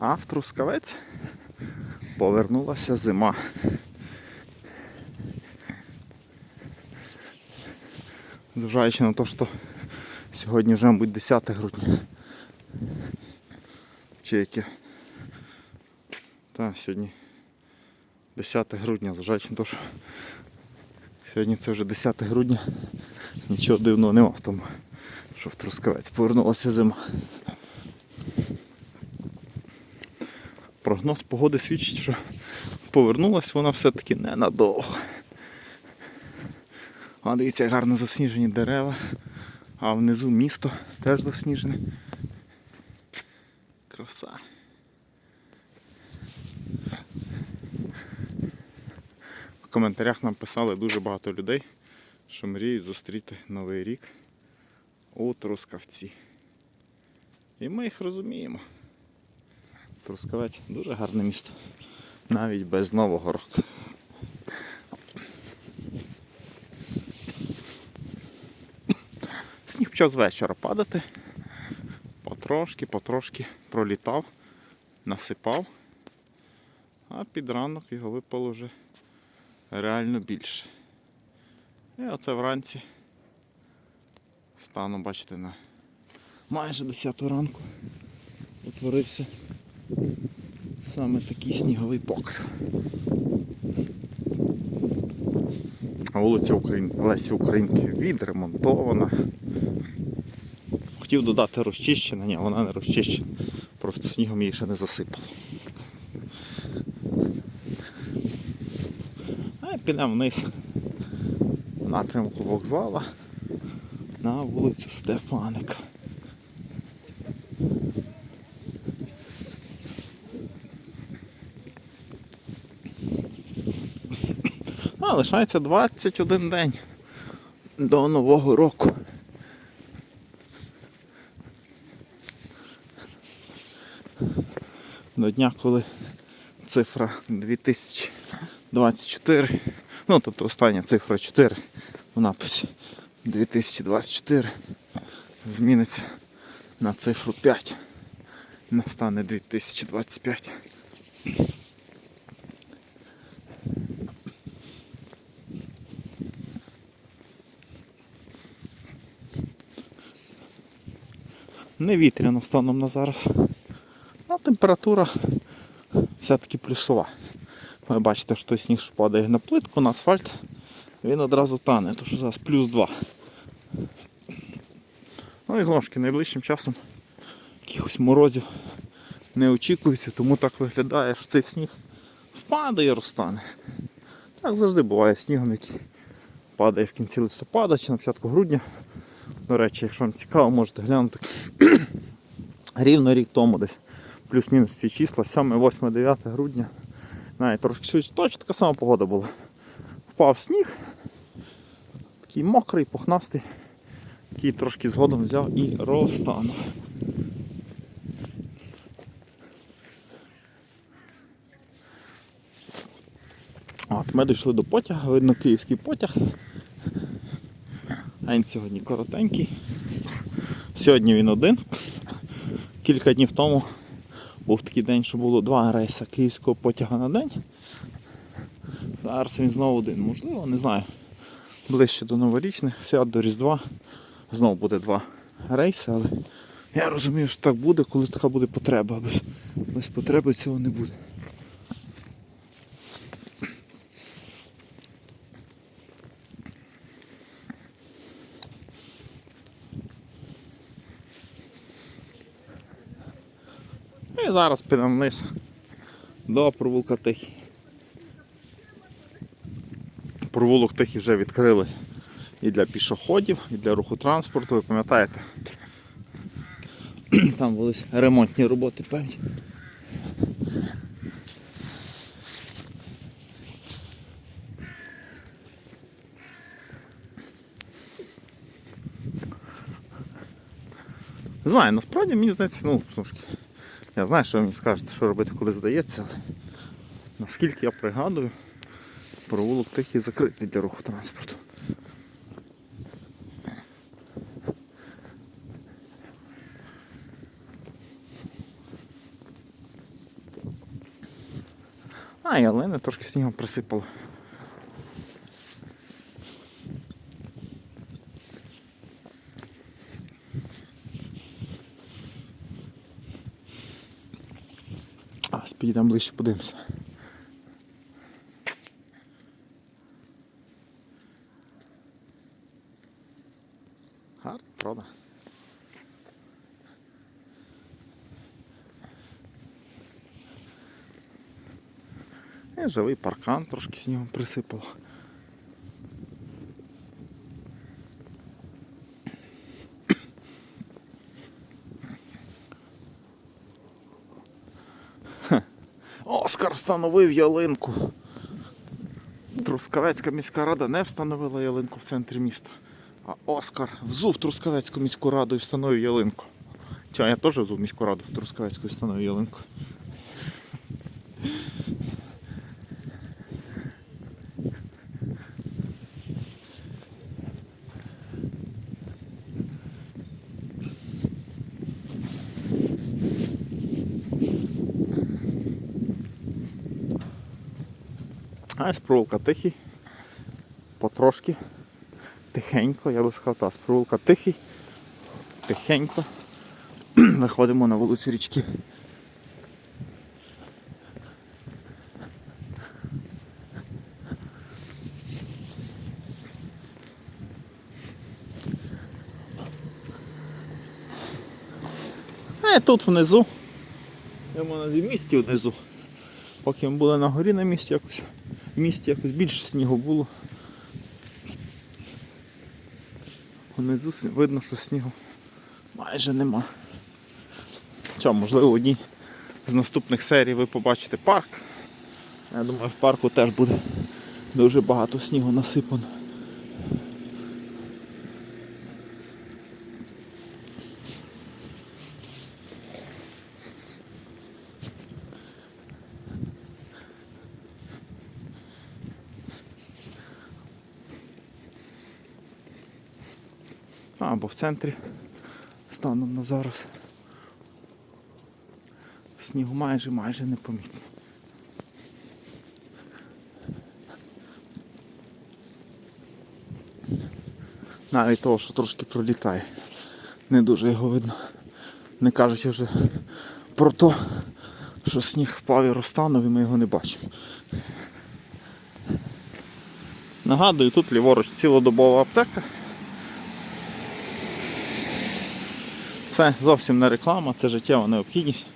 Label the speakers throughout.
Speaker 1: А в Трускавець повернулася зима. Зважаючи на те, що сьогодні вже, мабуть, 10 грудня. Чи яке? Так, сьогодні 10 грудня, зважаючи на те, що сьогодні це вже 10 грудня. Нічого дивного нема в тому, що в Трускавець повернулася зима. Прогноз погоди свідчить, що повернулася вона все-таки ненадовго. А дивіться, гарно засніжені дерева, а внизу місто теж засніжене. Краса. В коментарях нам писали дуже багато людей, що мріють зустріти Новий рік у Трускавці. І ми їх розуміємо. Трускавець дуже гарне місто. Навіть без Нового року. Сніг почав з вечора падати. Потрошки, потрошки пролітав, насипав, а під ранок його випало вже реально більше. І оце вранці стану, бачите, на майже 10 ранку утворився саме такий сніговий покрив. А вулиця Україн... Лесі Українки відремонтована. Хотів додати розчищена, ні, вона не розчищена. Просто снігом її ще не засипало. А підемо вниз в напрямку вокзала на вулицю Стефаника. А, лишається 21 день до Нового року. До дня, коли цифра 2024, ну тобто остання цифра 4 в написі 2024 зміниться на цифру 5. Настане 2025. Не вітряно станом на зараз. А температура все-таки плюсова. Ви бачите, що той сніг що падає на плитку, на асфальт, він одразу тане, тому що зараз плюс 2. Ну і знову ж таки, найближчим часом якихось морозів не очікується, тому так виглядає, що цей сніг впаде і розтане. Так завжди буває снігом, який падає в кінці листопада чи на початку грудня. До речі, якщо вам цікаво, можете глянути рівно рік тому десь плюс-мінус ці числа, 7, 8, 9 грудня. Навіть трошки швидше, точно така сама погода була. Впав сніг, такий мокрий, пухнастий, який трошки згодом взяв і розтанув. От, Ми дійшли до потяга, видно київський потяг. Він сьогодні коротенький. Сьогодні він один. Кілька днів тому був такий день, що було два рейси київського потяга на день. Зараз він знову один. Можливо, не знаю. Ближче до новорічних, свят до Різдва. Знову буде два рейси, але я розумію, що так буде, коли така буде потреба. Без потреби цього не буде. І зараз підемо вниз до провулка Тихий. Провулок Тихий вже відкрили і для пішоходів, і для руху транспорту, ви пам'ятаєте? Там були ремонтні роботи певні. Знаю, насправді мені здається, ну, таки, я знаю, що ви мені скажете, що робити, коли здається. але Наскільки я пригадую, провулок тихий закритий для руху транспорту. А, і олени трошки снігом присипало. А, ближче, подивимося. Гарно, правда? І живий паркан трошки снігом присипало. Оскар встановив ялинку. Трускавецька міська рада не встановила ялинку в центрі міста. А Оскар взув Трускавецьку міську раду і встановив ялинку. Ча, я теж взув міську раду в Трускавецьку і встановив ялинку. А спровулка тихий. Потрошки. Тихенько, я би сказав, та спровулка тихий. Тихенько. Виходимо на вулицю річки. Е, тут внизу. Я можу в місті внизу. Поки ми були на горі на місці якось. Місті якось більше снігу було. Внизу видно, що снігу майже нема. Хоча можливо, в одній з наступних серій ви побачите парк. Я думаю, в парку теж буде дуже багато снігу насипано. Або в центрі станом на зараз. Снігу майже майже не помітно. Навіть того, що трошки пролітає. Не дуже його видно. Не кажучи вже про те, що сніг впав і розтанув і ми його не бачимо. Нагадую, тут ліворуч цілодобова аптека. Це зовсім не реклама, це життєва необхідність.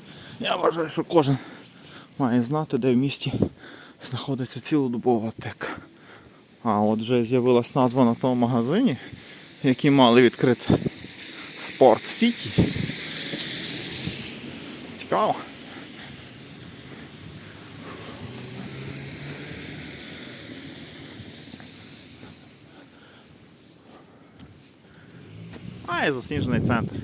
Speaker 1: Я вважаю, що кожен має знати, де в місті знаходиться цілодобова аптека. А от вже з'явилась назва на тому магазині, який мали відкрити Спорт Сіті. Цікаво. А і засніжений центр.